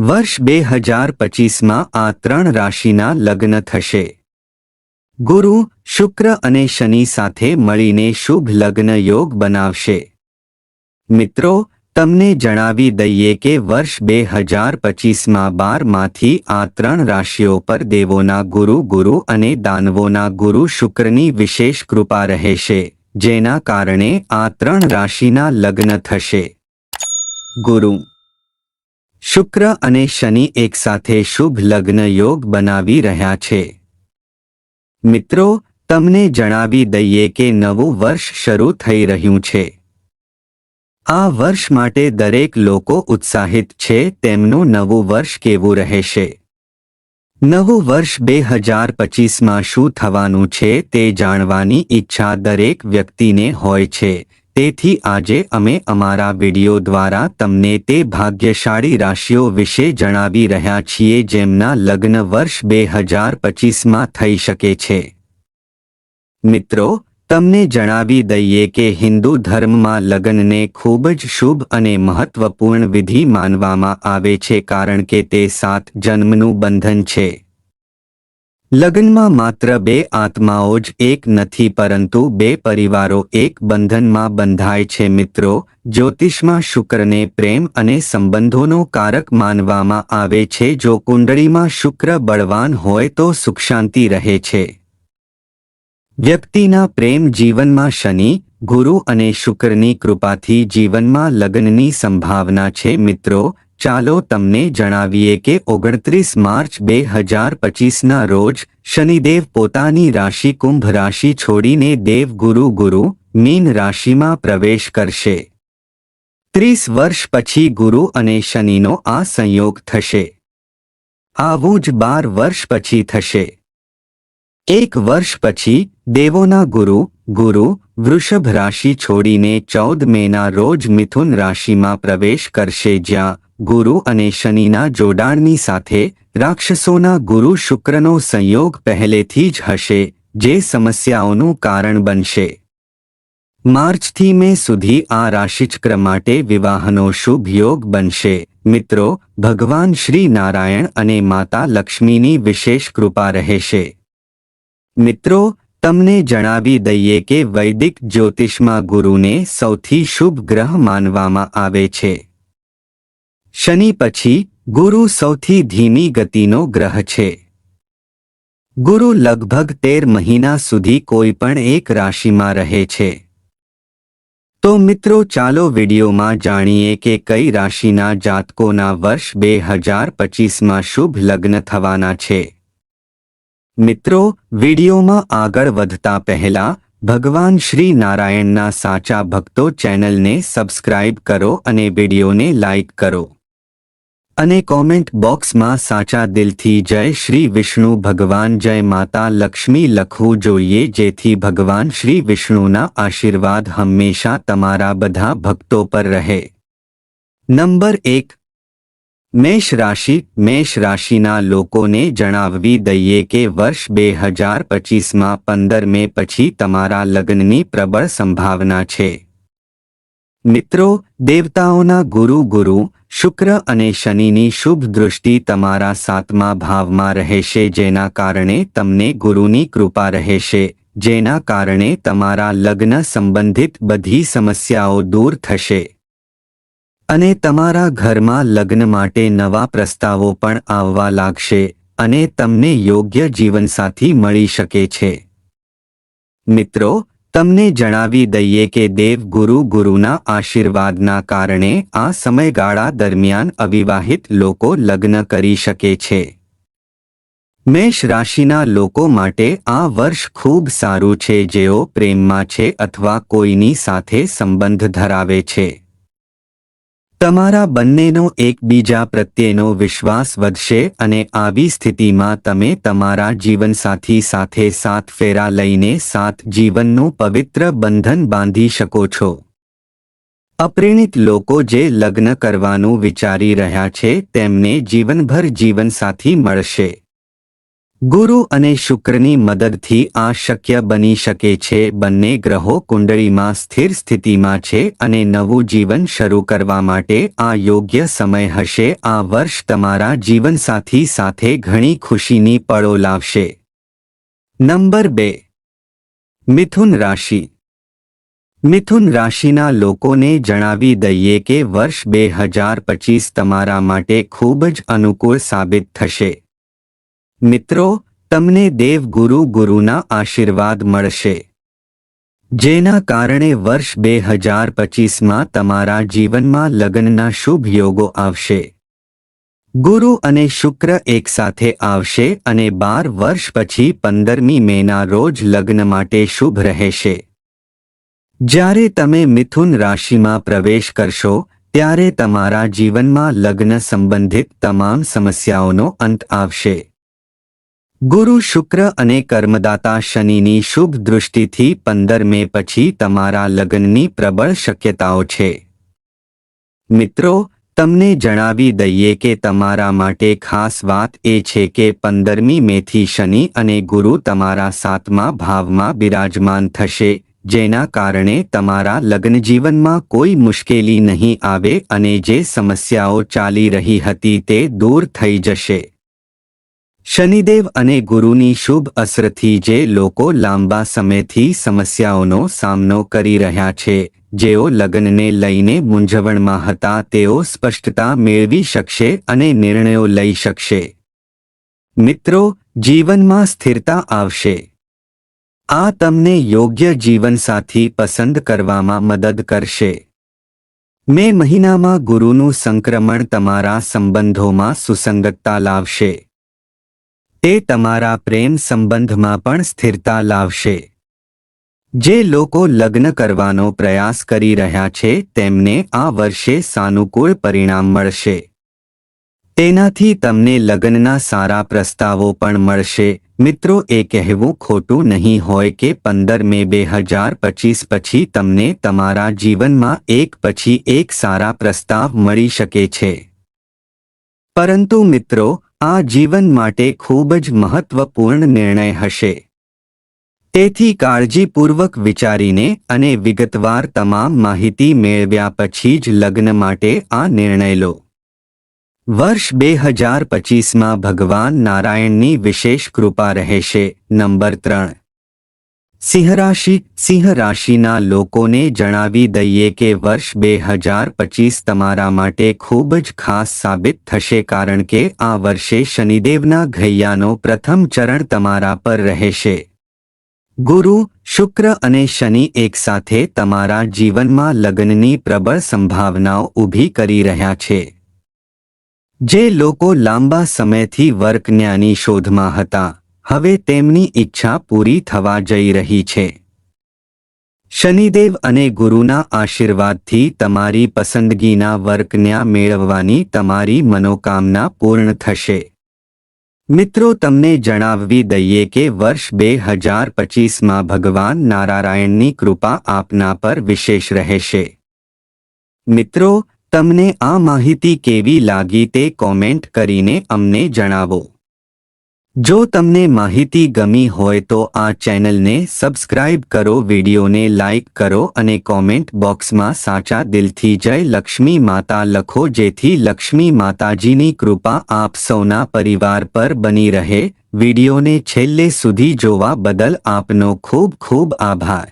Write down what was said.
વર્ષ બે હજાર પચીસમાં આ ત્રણ રાશિના લગ્ન થશે. ગુરુ શુક્ર અને શનિ સાથે મળીને શુભ લગ્ન યોગ બનાવશે. મિત્રો, તમને જણાવી દઈએ કે વર્ષ બે હજાર પચીસમાં બારમાંથી આ ત્રણ રાશિઓ પર દેવોના ગુરુ ગુરુ અને દાનવોના ગુરુ શુક્રની વિશેષ કૃપા રહેશે, જેના કારણે આ ત્રણ રાશિના લગ્ન થશે. ગુરુ શુક્ર અને શનિ એકસાથે શુભ લગ્ન યોગ બનાવી રહ્યા છે. મિત્રો, તમને જણાવી દઈએ કે નવું વર્ષ શરૂ થઈ રહ્યું છે. આ વર્ષ માટે દરેક લોકો ઉત્સાહિત છે તેમનું નવું વર્ષ કેવું રહેશે. નવું વર્ષ બે હજાર પચીસમાં શું થવાનું છે તે જાણવાની ઈચ્છા દરેક વ્યક્તિને હોય છે. તેથી આજે અમે અમારા વિડિયો દ્વારા તમને તે ભાગ્યશાળી રાશિઓ વિશે જણાવી રહ્યા છીએ જેમના લગ્ન વર્ષ બે હજાર પચીસમાં થઈ શકે છે. મિત્રો, તમને જણાવી દઈએ કે હિન્દુ ધર્મમાં લગ્નને ખૂબ જ શુભ અને મહત્વપૂર્ણ વિધિ માનવામાં આવે છે કારણ કે તે સાત જન્મનું બંધન છે. લગ્નમાં માત્ર બે આત્માઓ જ એક નથી, પરંતુ બે પરિવારો એક બંધનમાં બંધાય છે. મિત્રો, જ્યોતિષમાં શુક્રને પ્રેમ અને સંબંધોનો કારક માનવામાં આવે છે. જો કુંડળીમાં શુક્ર બળવાન હોય તો સુખ શાંતિ રહે છે. વ્યક્તિના પ્રેમ જીવનમાં શનિ, ગુરુ અને શુક્રની કૃપાથી જીવનમાં લગ્નની સંભાવના છે. મિત્રો ચાલો તમને જણાવીએ કે ઓગણત્રીસ માર્ચ બે હજાર પચીસના રોજ શનિદેવ પોતાની રાશિ કુંભ રાશિ છોડીને દેવ ગુરુ ગુરુ મીન રાશિમાં પ્રવેશ કરશે. ત્રીસ વર્ષ પછી ગુરુ અને શનિનો આ સંયોગ થશે. આવું જ બાર વર્ષ પછી થશે. એક વર્ષ પછી દેવોના ગુરુ ગુરુ વૃષભ રાશિ છોડીને ચૌદ મેના રોજ મિથુન રાશિમાં પ્રવેશ કરશે જ્યાં ગુરુ અને શનિના જોડાણની સાથે રાક્ષસોના ગુરુ શુક્રનો સંયોગ પહેલેથી જ હશે, જે સમસ્યાઓનું કારણ બનશે. માર્ચથી મે સુધી આ રાશિચક્ર માટે વિવાહનો શુભ યોગ બનશે. મિત્રો, ભગવાન શ્રી નારાયણ અને માતા લક્ષ્મીની વિશેષ કૃપા રહેશે. મિત્રો, તમને જણાવી દઈએ કે વૈદિક જ્યોતિષમાં ગુરુને સૌથી શુભ ગ્રહ માનવામાં આવે છે. શનિ પછી ગુરુ સૌથી ધીમી ગતિનો ગ્રહ છે. ગુરુ લગભગ તેર મહિના સુધી કોઈ પણ એક રાશિમાં રહે છે. તો મિત્રો ચાલો વિડીયોમાં જાણીએ કે કઈ રાશિના જાતકોના વર્ષ બે હજાર પચીસમાં શુભ લગ્ન થવાના છે. મિત્રો, વિડીયોમાં આગળ વધતા પહેલા ભગવાન શ્રી નારાયણના સાચા ભક્તો ચેનલને સબસ્ક્રાઇબ કરો અને વિડીયોને લાઇક કરો. અને કોમેન્ટ બોક્સમાં સાચા દિલથી જય શ્રી વિષ્ણુ ભગવાન, જય માતા લક્ષ્મી લખવું જોઈએ, જેથી ભગવાન શ્રી વિષ્ણુના આશીર્વાદ હંમેશા તમારા બધા ભક્તો પર રહે. નંબર એક. મેષ રાશિ. મેષ રાશિના લોકોને જણાવવી દઈએ કે વર્ષ બે હજાર પચીસમાં પંદર મે પછી તમારા લગ્નની પ્રબળ સંભાવના છે. મિત્રો, દેવતાઓના ગુરુ ગુરુ, શુક્ર અને શનિની શુભ દૃષ્ટિ તમારા સાતમા ભાવમાં રહેશે, જેના કારણે તમને ગુરુની કૃપા રહેશે, જેના કારણે તમારા લગ્ન સંબંધિત બધી સમસ્યાઓ દૂર થશે. અને તમારા ઘરમાં લગ્ન માટે નવા પ્રસ્તાવો પણ આવવા લાગશે, અને તમને યોગ્ય જીવનસાથી મળી શકે છે. મિત્રો તમને જણાવી દઈએ કે દેવ ગુરુ ગુરુના આશીર્વાદના કારણે આ સમયગાળા દરમિયાન અવિવાહિત લોકો લગ્ન કરી શકે છે. મેષ રાશિના લોકો માટે આ વર્ષ ખૂબ સારું છે જેઓ પ્રેમમાં છે અથવા કોઈની સાથે સંબંધ ધરાવે છે. તમારા બંનેનો એકબીજા પ્રત્યેનો વિશ્વાસ વધશે અને આવી સ્થિતિમાં તમે તમારા જીવનસાથી સાથે સાત ફેરા લઈને સાત જીવનનું પવિત્ર બંધન બાંધી શકો છો. અપ્રેણિત લોકો જે લગ્ન કરવાનું વિચારી રહ્યા છે તેમને જીવનભર જીવનસાથી મળશે. ગુરુ અને શુક્રની મદદથી આ શક્ય બની શકે છે. બંને ગ્રહો કુંડળીમાં સ્થિર સ્થિતિમાં છે અને નવું જીવન શરૂ કરવા માટે આ યોગ્ય સમય હશે. આ વર્ષ તમારા જીવનસાથી સાથે ઘણી ખુશીની પળો લાવશે. નંબર બે. મિથુન રાશિ. મિથુન રાશિના લોકોને જણાવી દઈએ કે વર્ષ બે હજાર પચીસ તમારા માટે ખૂબ જ અનુકૂળ સાબિત થશે. મિત્રો, તમને દેવગુરુ ગુરુના આશીર્વાદ મળશે. જેના કારણે વર્ષ બે હજાર પચીસમાં તમારા જીવનમાં લગ્નના શુભ યોગો આવશે. ગુરુ અને શુક્ર એકસાથે આવશે અને બાર વર્ષ પછી પંદરમી મેના રોજ લગ્ન માટે શુભ રહેશે. જ્યારે તમે મિથુન રાશિમાં પ્રવેશ કરશો, ત્યારે તમારા જીવનમાં લગ્ન સંબંધિત તમામ સમસ્યાઓનો અંત આવશે. ગુરુ શુક્ર અને કર્મદાતા શનિની શુભ દૃષ્ટિથી પંદર મે પછી તમારા લગ્નની પ્રબળ શક્યતાઓ છે. મિત્રો, તમને જણાવી દઈએ કે તમારા માટે ખાસ વાત એ છે કે પંદરમી મેથી શનિ અને ગુરુ તમારા સાતમા ભાવમાં બિરાજમાન થશે, જેના કારણે તમારા લગ્નજીવનમાં કોઈ મુશ્કેલી નહીં આવે અને જે સમસ્યાઓ ચાલી રહી હતી તે દૂર થઈ જશે. શનિદેવ અને ગુરુની શુભ અસરથી જે લોકો લાંબા સમયથી સમસ્યાઓનો સામનો કરી રહ્યા છે, જેઓ લગ્નને લઈને મૂંઝવણમાં હતા, તેઓ સ્પષ્ટતા મેળવી શકશે અને નિર્ણયો લઈ શકશે. મિત્રો, જીવનમાં સ્થિરતા આવશે. આ તમને યોગ્ય જીવનસાથી પસંદ કરવામાં મદદ કરશે. મે મહિનામાં ગુરુનું સંક્રમણ તમારા સંબંધોમાં સુસંગતતા લાવશે. તે તમારા પ્રેમ સંબંધમાં પણ સ્થિરતા લાવશે. જે લોકો લગ્ન કરવાનો પ્રયાસ કરી રહ્યા છે, તેમને આ વર્ષે સાનુકૂળ પરિણામ મળશે. તેનાથી તમને લગ્નના સારા પ્રસ્તાવો પણ મળશે. મિત્રો, એ કહેવું ખોટું નહીં હોય કે પંદર મે બે હજાર પચીસ પછી તમને તમારા જીવનમાં એક પછી એક સારા પ્રસ્તાવ મળી શકે છે. પરંતુ મિત્રો આ જીવન માટે ખૂબ જ મહત્વપૂર્ણ નિર્ણય હશે. તેથી કાળજીપૂર્વક વિચારીને અને વિગતવાર તમામ માહિતી મેળવ્યા પછી જ લગ્ન માટે આ નિર્ણય લો. વર્ષ બે હજાર પચીસમાં ભગવાન નારાયણની વિશેષ કૃપા રહેશે, નંબર ત્રણ. સિંહ રાશિ સિંહ રાશિના લોકોને જણાવી દઈએ કે વર્ષ બે હજાર પચીસ તમારા માટે ખૂબ જ ખાસ સાબિત થશે કારણ કે આ વર્ષે શનિદેવના ઘૈયાનો પ્રથમ ચરણ તમારા પર રહેશે. ગુરુ, શુક્ર અને શનિ એકસાથે તમારા જીવનમાં લગ્નની પ્રબળ સંભાવનાઓ ઊભી કરી રહ્યા છે. જે લોકો લાંબા સમયથી વર્કન્યાની શોધમાં હતા હવે તેમની ઈચ્છા પૂરી થવા જઈ રહી છે. શનિદેવ અને ગુરુના આશીર્વાદથી તમારી પસંદગીના વર્કન્યા મેળવવાની તમારી મનોકામના પૂર્ણ થશે. મિત્રો, તમને જણાવવી દઈએ કે વર્ષ બે હજાર પચીસમાં ભગવાન નારાયણની કૃપા આપના પર વિશેષ રહેશે. મિત્રો, તમને આ માહિતી કેવી લાગી તે કોમેન્ટ કરીને અમને જણાવો. જો તમને માહિતી ગમી હોય તો આ ચેનલને સબસ્ક્રાઇબ કરો, વિડીયોને લાઇક કરો અને કોમેન્ટ બોક્સમાં સાચા દિલથી જય લક્ષ્મી માતા લખો જેથી લક્ષ્મી માતાજીની કૃપા આપ સૌના પરિવાર પર બની રહે. વિડીયોને છેલ્લે સુધી જોવા બદલ આપનો ખૂબ ખૂબ આભાર.